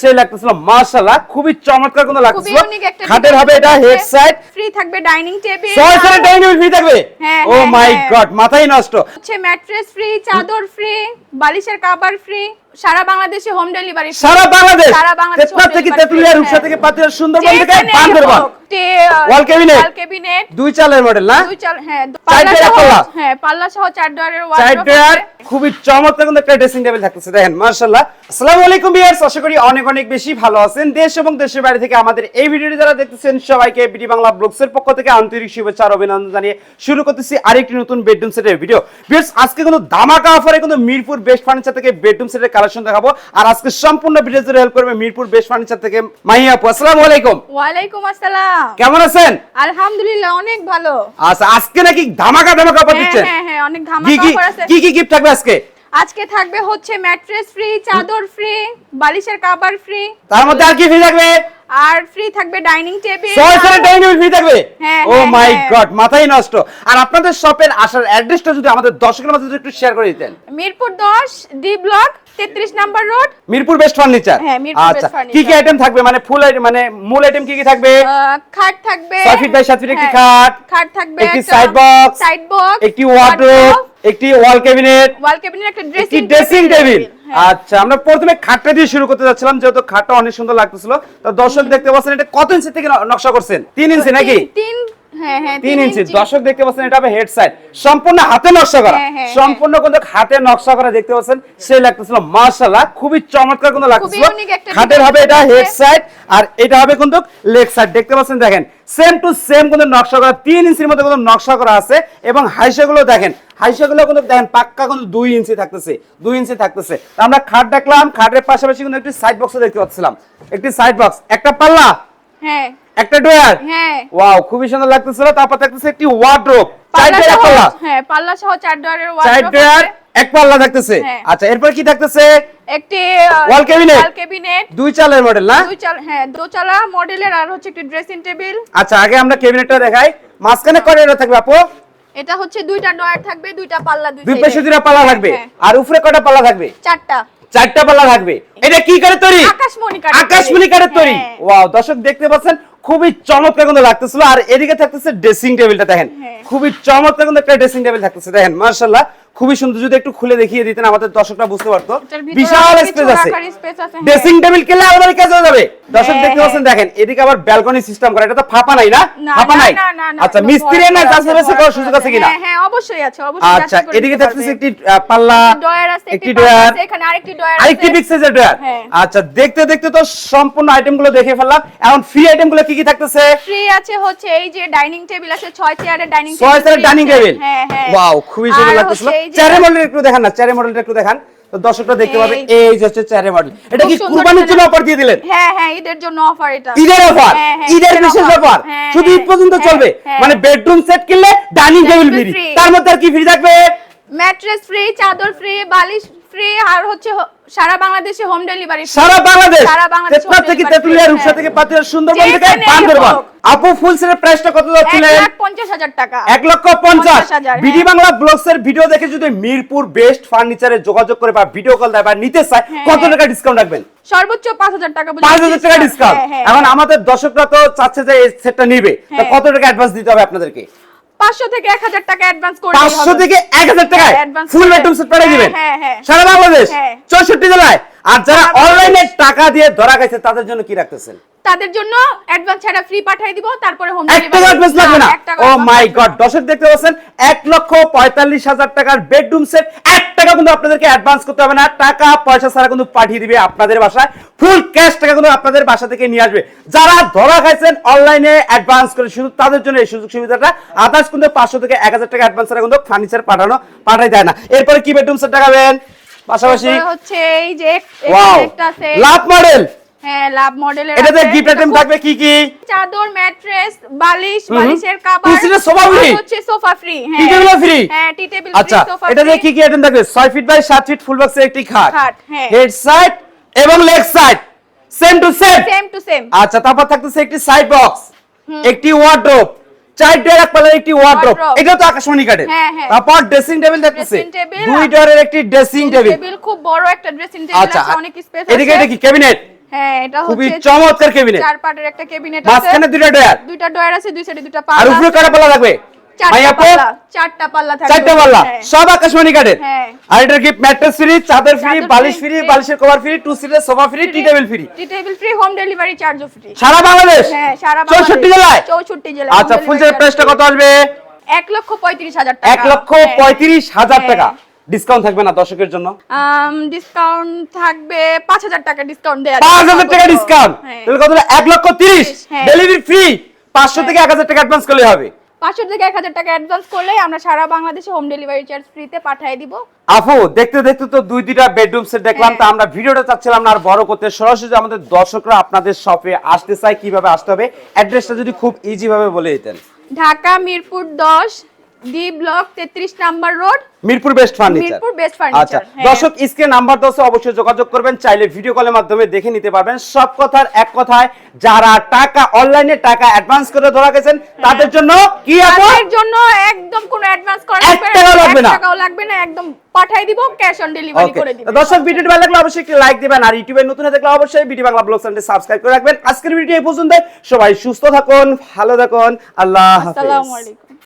সে লাগতেছিল। মাশাআল্লাহ খুবই চমৎকার কোনো লাগতেছিল। খাটের হবে এটা হেড সাইড ফ্রি থাকবে ডাইনিং টেবিল ছয় ডাইনিং ফ্রি থাকবে? Oh my. গড মাথাই নষ্ট। হচ্ছে ম্যাট্রেস ফ্রি চাদর ফ্রি বালিশের কভার ফ্রি সারা বাংলাদেশে হোম ডেলিভারি সারা বাংলাদেশ? সারা বাংলাদেশে থেকে তেতুলিয়া রূপসা থেকে সুন্দরবন থেকে Bandarban Wall cabinet? Wall cabinet. দুই চালের মডেল না? দুই চাল হ্যাঁ পাল্লা। হ্যাঁ পাল্লা সহ চার ডয়ারের চার ডয়ার খুবই চমৎকার কিন্তু একটা ড্রেসিং টেবিল থাকতেছে দেখেন মাশাআল্লাহ। আসসালামু আলাইকুম ভিউয়ার্স আশা করি অনেক অনেক বেশি ভালো আছেন। দেশ এবং দেশের বাইরে থেকে আমাদের এই ভিডিওটি যারা দেখতেছেন সবাইকে বিডি বাংলা ব্লগসের পক্ষ থেকে আন্তরিক শুভেচ্ছা আর অভিনন্দন জানিয়ে শুরু করতেছি আরেকটি নতুন বেডরুম সেটের ভিডিও ভিউয়ার্স আজকে কিন্তু ধামাকা অফারে কিন্তু মিরপুর বেস্ট ফার্নিচার থেকে বেডরুম সেটের কালেকশন দেখাবো। আর আজকে সম্পূর্ণ ভিডিও জুড়ে হেল্প করবে মিরপুর বেস্ট ফার্নিচার থেকে মাহিয়া আপু। আসসালামু আলাইকুম। ওয়ালাইকুম আসসালাম। কেমন আছেন? আলহামদুলিল্লাহ অনেক ভালো। আচ্ছা আজকে নাকি ধামাকা ধামাকা অফার হ্যাঁ দিচ্ছেন হ্যাঁ হ্যাঁ অনেক ধামাকা অফার আছে। কি কি গিফট থাকবে আজকে? আজকে থাকবে হচ্ছে ম্যাট্রেস ফ্রি চাদর ফ্রি বালিশের কভার ফ্রি তার মধ্যে আর কি ফ্রি থাকবে? আর ফ্রি থাকবে ডাইনিং টেবিল সালের ডাইনিং ফ্রি থাকবে? Oh my. গড মাথাই নষ্ট। আর আপনাদের শপের আসার অ্যাড্রেসটা যদি আমাদের দর্শকের মাঝে একটু শেয়ার করে দিতেন। Mirpur 10 D block 33 number road? Mirpur best furniture হ্যাঁ, মিরপুর আচ্ছা কি কি আইটেম থাকবে? মানে ফুল মানে মূল আইটেম কি কি থাকবে? খাট থাকবে। ছয় ফিট বাই সাত ফিট একটি হ্যাঁ, খাট, খাট থাকবে একটি সাইড বক্স সাইড বক্স একটি ওয়ার্ডরোব একটি ওয়াল ক্যাবিনেট ওয়াল ক্যাবিনেট একটা ড্রেসিং ড্রেসিং টেবিল আচ্ছা আমরা প্রথমে খাটটা দিয়ে শুরু করতে যাচ্ছিলাম যেহেতু খাটটা অনেক সুন্দর লাগতেছিল। তো দর্শক দেখতে পাচ্ছেন এটা কত ইঞ্চি থেকে নকশা করছেন? তিন ইঞ্চি নাকি? তিন তিন ইঞ্চি। দর্শক দেখতে পাচ্ছেন এটা হবে হেড সাইড সম্পূর্ণ হাতে নকশা করা। হ্যাঁ, হ্যাঁ, সম্পূর্ণ কিন্তু হাতে নকশা করা দেখতে পাচ্ছেন। সেই লাগতেছিল মাশাআল্লাহ খুবই চমৎকার কিন্তু লাগতেছিল। খাটের হবে এটা হেড সাইড আর এটা হবে কিন্তু লেগ সাইড দেখতে পাচ্ছেন দেখেন সেম টু সেম কিন্তু নকশা করা। তিন ইঞ্চির মধ্যে কিন্তু নকশা করা আছে এবং হাইসাগুলো দেখেন হাইসাগুলো কিন্তু দেখেন পাক্কা কিন্তু দুই ইঞ্চি থাকতেছে দুই ইঞ্চি থাকতেছে। আমরা খাট দেখলাম খাটের পাশাপাশি কিন্তু একটি সাইড বক্স দেখতে পাচ্ছিলাম। একটি সাইড বক্স একটা পাল্লা। হ্যাঁ। একটা ডোয়ার হ্যাঁ। ওয়াও খুবই সুন্দর লাগতেছিল। তারপর থাকতেছে একটি ওয়ার্ড্রোব পাল্লা চারটে এক পাল্লা হ্যাঁ পাল্লা সহ চার ডয়ারের চার ওয়ার্ডরোব ডয়ার এক পাল্লা থাকতেছে হ্যাঁ। আচ্ছা এরপর কি থাকতেছে একটি Wall cabinet? ওয়াল ক্যাবিনেট দুই চালের মডেল না? দুই চাল হ্যাঁ দোচালা মডেলের আর হচ্ছে একটি ড্রেসিং টেবিল আচ্ছা আগে আমরা ক্যাবিনেটটা দেখাই। মাঝখানে কয়টা থাকবে আপু? এটা হচ্ছে দুইটা ডয়ার থাকবে দুইটা পাল্লা দুই দুই পাশে দুইটা পাল্লা থাকবে। হ্যাঁ, আর উপরে কয়টা পাল্লা থাকবে? চারটা। চারটা পাল্লা থাকবে। এটা কি করে তৈরি? আকাশমণি কাঠের আকাশমণি কাঠের তৈরি। হ্যাঁ। ওয়াও দর্শক দেখতে পাচ্ছেন খুবই চমৎকার কিন্তু লাগতেছিল। আর এদিকে থাকতেছে ড্রেসিং টেবিলটা দেখেন। হ্যাঁ। খুবই চমৎকার কিন্তু একটা ড্রেসিং টেবিল থাকতেছে। দেখেন মাশাআল্লাহ। খুবই সুন্দর। যদি একটু খুলে দেখিয়ে দিতেন আমাদের দর্শকরা বুঝতে পারতো। বিশাল স্পেস আছে। হ্যাঁ। ড্রেসিং টেবিল কেলে আলমারি কাজ হয়ে যাবে। দর্শক হ্যাঁ, দেখতে পাচ্ছেন দেখেন এদিকে আবার ব্যালকনি সিস্টেম করা। এটা তো ফাঁপা নাই না? ফাঁপা নাই? আচ্ছা মিস্ত্রি না কাজ ভয় করার সুযোগ আছে। কিনা? হ্যাঁ, হ্যাঁ, অবশ্যই আছে, অবশ্যই আচ্ছা এদিকে থাকতেছে একটি পাল্লা। ডয়ার আছে, একটি ডয়ার আছে, এখানে আরেকটি ডয়ার আরেকটি আছে। বিগ সাইজের ডয়ার হ্যাঁ। আচ্ছা দেখতে দেখতে তো সম্পূর্ণ আইটেমগুলো দেখে ফেললাম। এখন ফ্রি আইটেমগুলো কি কি থাকতেছে? ফ্রি আছে হচ্ছে এই যে ডাইনিং টেবিল আছে ছয় চেয়ারের ডাইনিং ছয় চেয়ারের ডাইনিং টেবিল হ্যাঁ হ্যাঁ। ওয়াও খুবই সুন্দর লাগতেছিল। যে- চেয়ারের মডেল একটু দেখান না চেয়ারের মডেলটা একটু দেখান। তো দর্শকরা দেখতে পাবে এই- যে হচ্ছে চেয়ারের মডেল এটা কি কুরবানির জন্য অফার দিয়ে দিলেন? হ্যাঁ হ্যাঁ ঈদের জন্য অফার এটা। ঈদের অফার হ্যাঁ, হ্যাঁ, ঈদের বিশেষ অফার হ্যাঁ, শুধু ঈদ পর্যন্ত চলবে। মানে বেডরুম সেট কিনলে ডাইনিং টেবিল ফ্রি তার মধ্যে আর কি ফ্রি থাকবে? ম্যাট্রেস ফ্রি চাদর ফ্রি বালিশ ফ্রি আর হচ্ছে সারা বাংলাদেশে হোম ডেলিভারি সারা বাংলাদেশ? সারা বাংলাদেশ তেতলা থেকে তেতুলিয়া রূপসা হ্যাঁ। থেকে পাতিয়া সুন্দরবন থেকে বান্দরবান আপু ফুল সেটের প্রাইসটা কত যাচ্ছিলেন টাকা। লক্ষ পঞ্চাশ। বিডি হ্যাঁ। বাংলা ব্লগস এর ভিডিও দেখে যদি মিরপুর বেস্ট ফার্নিচারে যোগাযোগ করে বা ভিডিও কল দেয় বা নিতে চায় হ্যাঁ, কত হ্যাঁ। টাকা ডিসকাউন্ট রাখবেন? সর্বোচ্চ পাঁচ হাজার টাকা পর্যন্ত পাঁচ হাজার টাকা ডিসকাউন্ট হ্যাঁ, হ্যাঁ, এখন হ্যাঁ। আমাদের দর্শকরা তো চাচ্ছে যে এই সেটটা নিবে। তো হ্যাঁ। কত টাকা অ্যাডভান্স দিতে হবে আপনাদেরকে? থেকে এক হাজার টাকা অ্যাডভান্স করে থেকে এক হাজার টাকায় হ্যাঁ, ফুল করে। সেট পাঠিয়ে হ্যাঁ, দিবেন হ্যাঁ। সারা বাংলাদেশ। চৌষট্টি জেলায় আর যারা টাকা দিয়ে ধরা গেছে তাদের জন্য কি রাখতেছেন? তাদের জন্য অ্যাডভান্স ছাড়া ফ্রি পাঠিয়ে দিব তারপরে হোম এক টাকা অ্যাডভান্স লাগবে না। ও মাই গড দর্শক দেখতে পাচ্ছেন এক লক্ষ পঁয়তাল্লিশ হাজার টাকার বেডরুম সেট এক টাকা কিন্তু আপনাদেরকে অ্যাডভান্স করতে হবে না টাকা পয়সা ছাড়া কিন্তু পাঠিয়ে দিবে আপনাদের বাসায়। ফুল ক্যাশ টাকা কিন্তু আপনাদের বাসা থেকে নিয়ে আসবে। যারা ধরা খাইছেন অনলাইনে অ্যাডভান্স করে শুধু তাদের জন্য এই সুযোগ সুবিধাটা। আদার্স কিন্তু পাঁচশো থেকে এক হাজার টাকা অ্যাডভান্স ছাড়া কিন্তু ফার্নিচার পাঠানো পাঠাই দেয় না। এরপরে কি বেডরুম সেট টাকাবেন পাশাপাশি হচ্ছে এই যে একটা আছে। Love model. হ্যাঁ লাভ মডেলের এটাতে গিফট আইটেম থাকবে কি কি? চাদর ম্যাট্রেস বালিশ বালিশের কভার Two seater sofa হচ্ছে সোফা ফ্রি টি টেবিলও ফ্রি। হ্যাঁ টি টেবিল আচ্ছা সোফা এটাতে কি কি আইটেম থাকবে? 6 ফিট বাই 7 ফিট ফুল বক্সের একটি খাট। খাট, হ্যাঁ। হেড সাইড এবং leg side same to same same to same আচ্ছা তারপর থাকতেছে একটি সাইড বক্স একটি ওয়ার্ড্রোব চার ডয়ার পাল্লার একটি ওয়ার্ড্রপ এটা তো আকাশমণি কাঠের। হ্যাঁ, হ্যাঁ। তারপর ড্রেসিং টেবিল দেখতেছে। দুই আর- একটি ড্রেসিং টেবিল টেবিল খুব বড় একটা ড্রেসিং টেবিল আচ্ছা আছে অনেক স্পেস এদিকে এটা কি ক্যাবিনেট হ্যাঁ এটা খুবই চমৎকার ক্যাবিনেট চার পাটের একটা ক্যাবিনেট আছে। মাঝখানে দুটো ডয়ার দুইটা ডয়ার আছে দুই সাইডে দুইটা আর উপরে। কটা পাল্লা লাগবে? চারটা পাল্লা চারটা পাল্লা থাকবে। চারটা পাল্লা। সব আকাশমণি কাঠের। আর এটার কি ম্যাট্রেস ফ্রি চাদর ফ্রি বালিশ ফ্রি বালিশের কভার ফ্রি টু সিটের sofa free tea table free tea table free home delivery চার্জও ফ্রি সারা বাংলাদেশ? হ্যাঁ সারা চৌষট্টি জেলায়? চৌষট্টি জেলায় আচ্ছা ফুল সেট প্রাইসটা কত আসবে? এক লক্ষ পঁয়ত্রিশ হাজার টাকা। লক্ষ হ্যাঁ। হাজার হ্যাঁ। টাকা। ডিসকাউন্ট থাকবে না দর্শকের জন্য? ডিসকাউন্ট থাকবে পাঁচ হাজার টাকা ডিসকাউন্ট টাকা ডিসকাউন্ট হ্যাঁ। তাহলে কত লক্ষ তিরিশ। হ্যাঁ। ডেলিভারি ফ্রি পাঁচশো থেকে এক হাজার টাকা অ্যাডভান্স করলে হবে। পাঁচশো থেকে এক হাজার টাকা অ্যাডভান্স করলেই আমরা সারা বাংলাদেশে হোম ডেলিভারি চার্জ ফ্রিতে পাঠিয়ে দিব। আপু দেখতে দেখতে তো দুই দুইটা বেডরুম সেট দেখলাম তো তা আমরা ভিডিওটা চাচ্ছিলাম না আর বড় করতে। সরাসরি আমাদের দর্শকরা আপনাদের শপে আসতে চায় কীভাবে আসতে হবে অ্যাড্রেসটা যদি খুব ইজি ভাবে বলে দিতেন। ঢাকা মিরপুর দশ ডি ব্লক তেত্রিশ number road. Mirpur best furniture. Mirpur best furniture আচ্ছা দর্শক স্ক্রিন নাম্বার দশে অবশ্যই যোগাযোগ করবেন। চাইলে ভিডিও কলের মাধ্যমে দেখে নিতে পারবেন। সব কথার এক কথায় যারা টাকা অনলাইনে টাকা অ্যাডভান্স করে ধরা গেছেন তাদের জন্য কি আপু তাদের জন্য একদম কোনো অ্যাডভান্স করা লাগবে না। টাকাও লাগবে না একদম পাঠিয়ে দিব ক্যাশ অন ডেলিভারি করে দিব। দর্শক ভিডিওটি ভালো লাগলে অবশ্যই একটি লাইক দিবেন আর ইউটিউবে নতুন হয়ে থাকলে অবশ্যই বিডি বাংলা ব্লগ চ্যানেলটি সাবস্ক্রাইব করে রাখবেন। আজকের ভিডিও এই পর্যন্ত সবাই সুস্থ থাকুন ভালো থাকুন। আল্লাহ হাফেজ। আসসালামু আলাইকুম।